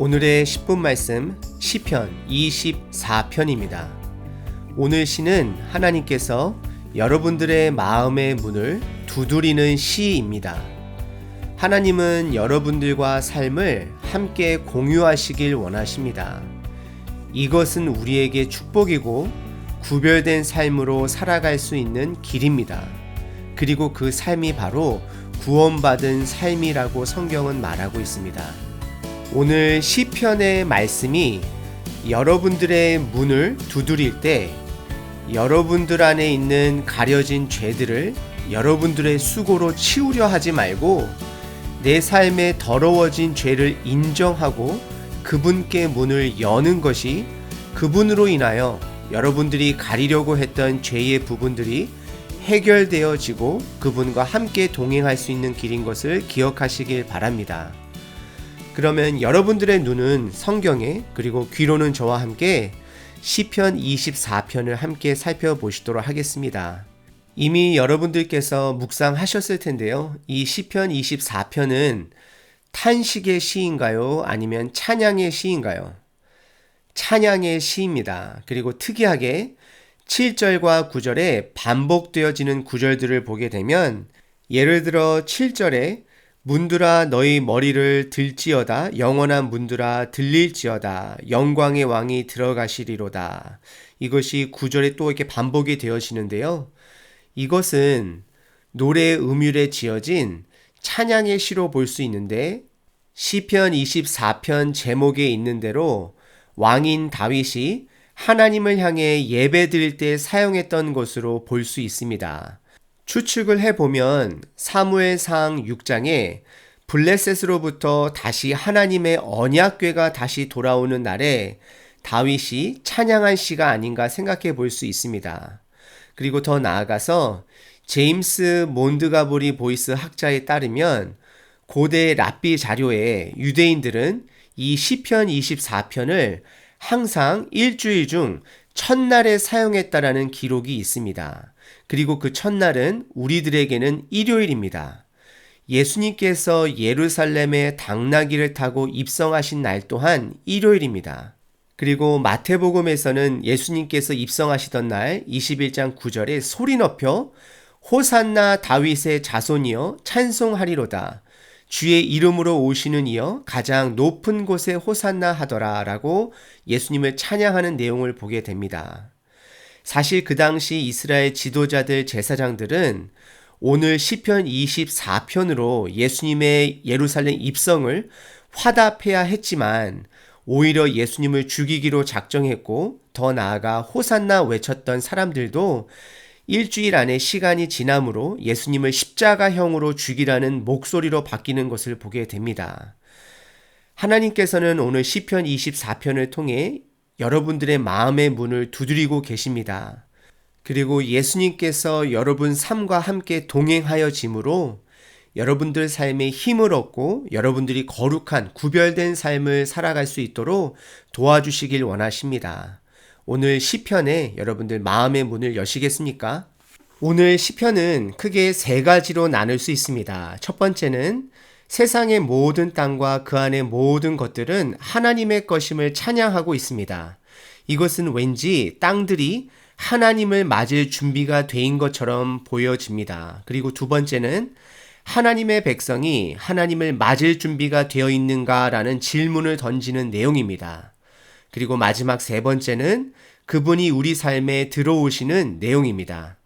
오늘의 10분 말씀 시편 24편입니다. 오늘 시는 하나님께서 여러분들의 마음의 문을 두드리는 시입니다. 하나님은 여러분들과 삶을 함께 공유하시길 원하십니다. 이것은 우리에게 축복이고 구별된 삶으로 살아갈 수 있는 길입니다. 그리고 그 삶이 바로 구원받은 삶이라고 성경은 말하고 있습니다. 오늘 시편의 말씀이 여러분들의 문을 두드릴 때 여러분들 안에 있는 가려진 죄들을 여러분들의 수고로 치우려 하지 말고 내 삶에 더러워진 죄를 인정하고 그분께 문을 여는 것이 그분으로 인하여 여러분들이 가리려고 했던 죄의 부분들이 해결되어지고 그분과 함께 동행할 수 있는 길인 것을 기억하시길 바랍니다. 그러면 여러분들의 눈은 성경에 그리고 귀로는 저와 함께 시편 24편을 함께 살펴보시도록 하겠습니다. 이미 여러분들께서 묵상하셨을 텐데요. 이 시편 24편은 탄식의 시인가요? 아니면 찬양의 시인가요? 찬양의 시입니다. 그리고 특이하게 7절과 9절에 반복되어지는 구절들을 보게 되면 예를 들어 7절에 문들아 너희 머리를 들지어다 영원한 문들아 들릴지어다 영광의 왕이 들어가시리로다 이것이 구절에 또 이렇게 반복이 되어지는데요. 이것은 노래 음율에 지어진 찬양의 시로 볼 수 있는데 시편 24편 제목에 있는 대로 왕인 다윗이 하나님을 향해 예배 드릴 때 사용했던 것으로 볼 수 있습니다. 추측을 해보면 사무엘상 6장에 블레셋으로부터 다시 하나님의 언약궤가 다시 돌아오는 날에 다윗이 찬양한 시가 아닌가 생각해 볼 수 있습니다. 그리고 더 나아가서 제임스 몬드가보리 보이스 학자에 따르면 고대 랍비 자료에 유대인들은 이 시편 24편을 항상 일주일 중 첫날에 사용했다라는 기록이 있습니다. 그리고 그 첫날은 우리들에게는 일요일입니다. 예수님께서 예루살렘에 당나귀를 타고 입성하신 날 또한 일요일입니다. 그리고 마태복음에서는 예수님께서 입성하시던 날 21장 9절에 소리 높여 호산나 다윗의 자손이여 찬송하리로다. 주의 이름으로 오시는 이여 가장 높은 곳에 호산나 하더라 라고 예수님을 찬양하는 내용을 보게 됩니다. 사실 그 당시 이스라엘 지도자들 제사장들은 오늘 시편 24편으로 예수님의 예루살렘 입성을 화답해야 했지만 오히려 예수님을 죽이기로 작정했고 더 나아가 호산나 외쳤던 사람들도 일주일 안에 시간이 지남으로 예수님을 십자가형으로 죽이라는 목소리로 바뀌는 것을 보게 됩니다. 하나님께서는 오늘 시편 24편을 통해 여러분들의 마음의 문을 두드리고 계십니다. 그리고 예수님께서 여러분 삶과 함께 동행하여 짐으로 여러분들 삶에 힘을 얻고 여러분들이 거룩한 구별된 삶을 살아갈 수 있도록 도와주시길 원하십니다. 오늘 시편에 여러분들 마음의 문을 여시겠습니까? 오늘 시편은 크게 세 가지로 나눌 수 있습니다. 첫 번째는 세상의 모든 땅과 그 안의 모든 것들은 하나님의 것임을 찬양하고 있습니다. 이것은 왠지 땅들이 하나님을 맞을 준비가 된 것처럼 보여집니다. 그리고 두 번째는 하나님의 백성이 하나님을 맞을 준비가 되어 있는가라는 질문을 던지는 내용입니다. 그리고 마지막 세 번째는 그분이 우리 삶에 들어오시는 내용입니다.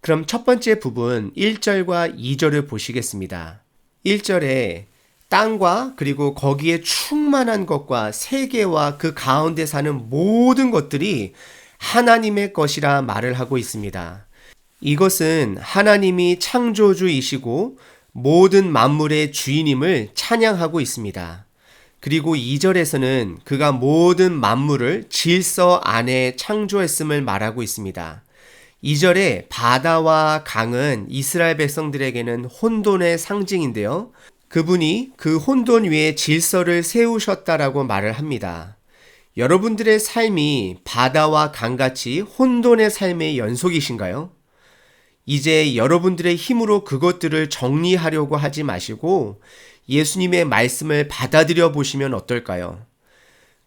그럼 첫 번째 부분 1절과 2절을 보시겠습니다. 1절에 땅과 그리고 거기에 충만한 것과 세계와 그 가운데 사는 모든 것들이 하나님의 것이라 말을 하고 있습니다. 이것은 하나님이 창조주이시고 모든 만물의 주인임을 찬양하고 있습니다. 그리고 2절에서는 그가 모든 만물을 질서 안에 창조했음을 말하고 있습니다. 2절에 바다와 강은 이스라엘 백성들에게는 혼돈의 상징인데요. 그분이 그 혼돈 위에 질서를 세우셨다라고 말을 합니다. 여러분들의 삶이 바다와 강같이 혼돈의 삶의 연속이신가요? 이제 여러분들의 힘으로 그것들을 정리하려고 하지 마시고 예수님의 말씀을 받아들여 보시면 어떨까요?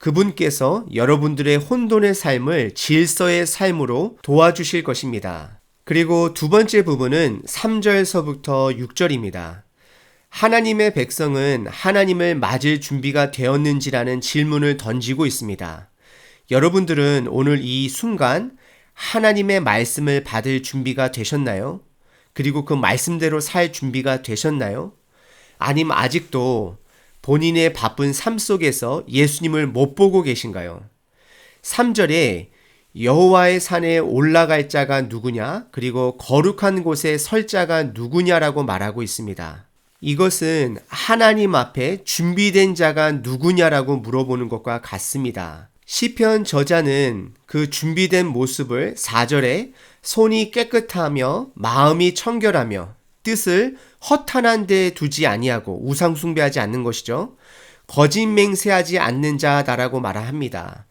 그분께서 여러분들의 혼돈의 삶을 질서의 삶으로 도와주실 것입니다. 그리고 두 번째 부분은 3절서부터 6절입니다. 하나님의 백성은 하나님을 맞을 준비가 되었는지라는 질문을 던지고 있습니다. 여러분들은 오늘 이 순간 하나님의 말씀을 받을 준비가 되셨나요? 그리고 그 말씀대로 살 준비가 되셨나요? 아님 아직도 본인의 바쁜 삶 속에서 예수님을 못 보고 계신가요? 3절에 여호와의 산에 올라갈 자가 누구냐? 그리고 거룩한 곳에 설 자가 누구냐라고 말하고 있습니다. 이것은 하나님 앞에 준비된 자가 누구냐라고 물어보는 것과 같습니다. 시편 저자는 그 준비된 모습을 4절에 손이 깨끗하며 마음이 청결하며 뜻을 허탄한 데 두지 아니하고 우상 숭배하지 않는 것이죠. 거짓 맹세하지 않는 자다라고 말합니다.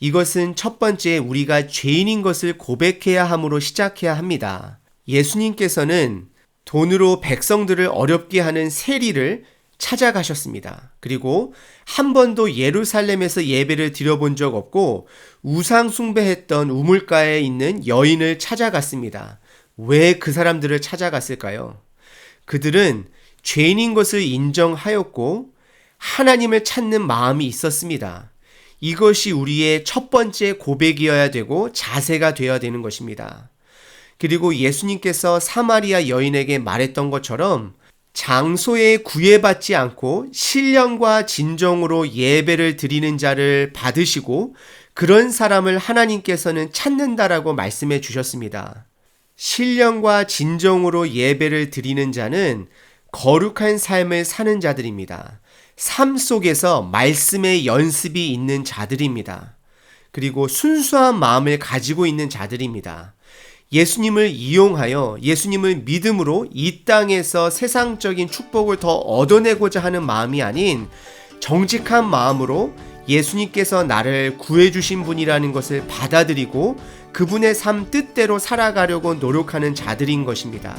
이것은 첫 번째 우리가 죄인인 것을 고백해야 함으로 시작해야 합니다. 예수님께서는 돈으로 백성들을 어렵게 하는 세리를 찾아가셨습니다. 그리고 한 번도 예루살렘에서 예배를 드려본 적 없고 우상 숭배했던 우물가에 있는 여인을 찾아갔습니다. 왜 그 사람들을 찾아갔을까요? 그들은 죄인인 것을 인정하였고 하나님을 찾는 마음이 있었습니다. 이것이 우리의 첫 번째 고백이어야 되고 자세가 되어야 되는 것입니다. 그리고 예수님께서 사마리아 여인에게 말했던 것처럼 장소에 구애받지 않고 신령과 진정으로 예배를 드리는 자를 받으시고 그런 사람을 하나님께서는 찾는다라고 말씀해 주셨습니다. 신령과 진정으로 예배를 드리는 자는 거룩한 삶을 사는 자들입니다. 삶 속에서 말씀의 연습이 있는 자들입니다. 그리고 순수한 마음을 가지고 있는 자들입니다. 예수님을 이용하여 예수님을 믿음으로 이 땅에서 세상적인 축복을 더 얻어내고자 하는 마음이 아닌 정직한 마음으로 예수님께서 나를 구해주신 분이라는 것을 받아들이고 그분의 삶 뜻대로 살아가려고 노력하는 자들인 것입니다.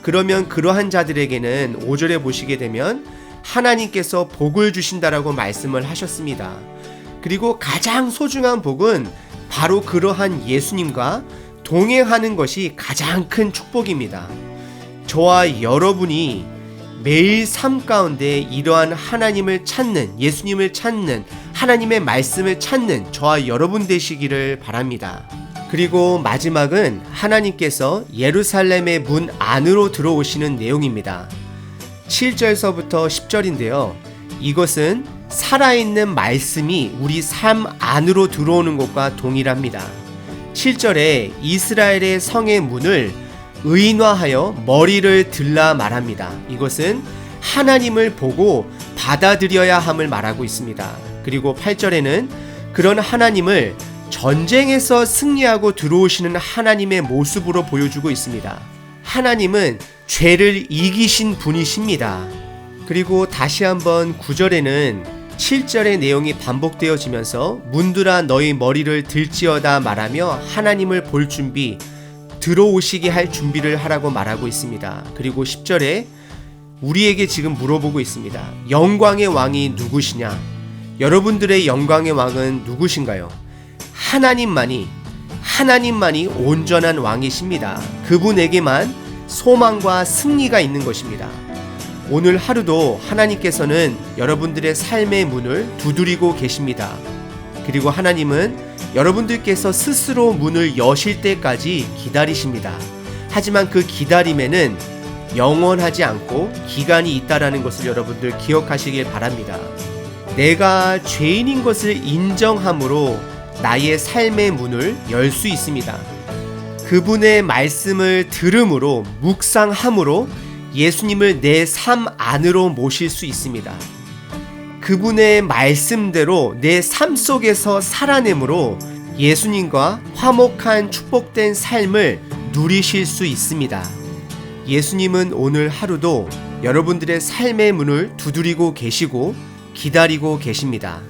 그러면 그러한 자들에게는 5절에 보시게 되면 하나님께서 복을 주신다라고 말씀을 하셨습니다. 그리고 가장 소중한 복은 바로 그러한 예수님과 동행하는 것이 가장 큰 축복입니다. 저와 여러분이 매일 삶 가운데 이러한 하나님을 찾는, 예수님을 찾는, 하나님의 말씀을 찾는 저와 여러분 되시기를 바랍니다. 그리고 마지막은 하나님께서 예루살렘의 문 안으로 들어오시는 내용입니다. 7절서부터 10절인데요. 이것은 살아있는 말씀이 우리 삶 안으로 들어오는 것과 동일합니다. 7절에 이스라엘의 성의 문을 의인화하여 머리를 들라 말합니다. 이것은 하나님을 보고 받아들여야 함을 말하고 있습니다. 그리고 8절에는 그런 하나님을 전쟁에서 승리하고 들어오시는 하나님의 모습으로 보여주고 있습니다. 하나님은 죄를 이기신 분이십니다. 그리고 다시 한번 9절에는 7절의 내용이 반복되어지면서 문드라 너희 머리를 들지어다 말하며 하나님을 볼 준비 들어오시게 할 준비를 하라고 말하고 있습니다. 그리고 10절에 우리에게 지금 물어보고 있습니다. 영광의 왕이 누구시냐? 여러분들의 영광의 왕은 누구신가요? 하나님만이 하나님만이 온전한 왕이십니다. 그분에게만 소망과 승리가 있는 것입니다. 오늘 하루도 하나님께서는 여러분들의 삶의 문을 두드리고 계십니다. 그리고 하나님은 여러분들께서 스스로 문을 여실 때까지 기다리십니다. 하지만 그 기다림에는 영원하지 않고 기간이 있다라는 것을 여러분들 기억하시길 바랍니다. 내가 죄인인 것을 인정함으로 나의 삶의 문을 열 수 있습니다. 그분의 말씀을 들음으로 묵상함으로 예수님을 내 삶 안으로 모실 수 있습니다. 그분의 말씀대로 내 삶 속에서 살아내므로 예수님과 화목한 축복된 삶을 누리실 수 있습니다. 예수님은 오늘 하루도 여러분들의 삶의 문을 두드리고 계시고 기다리고 계십니다.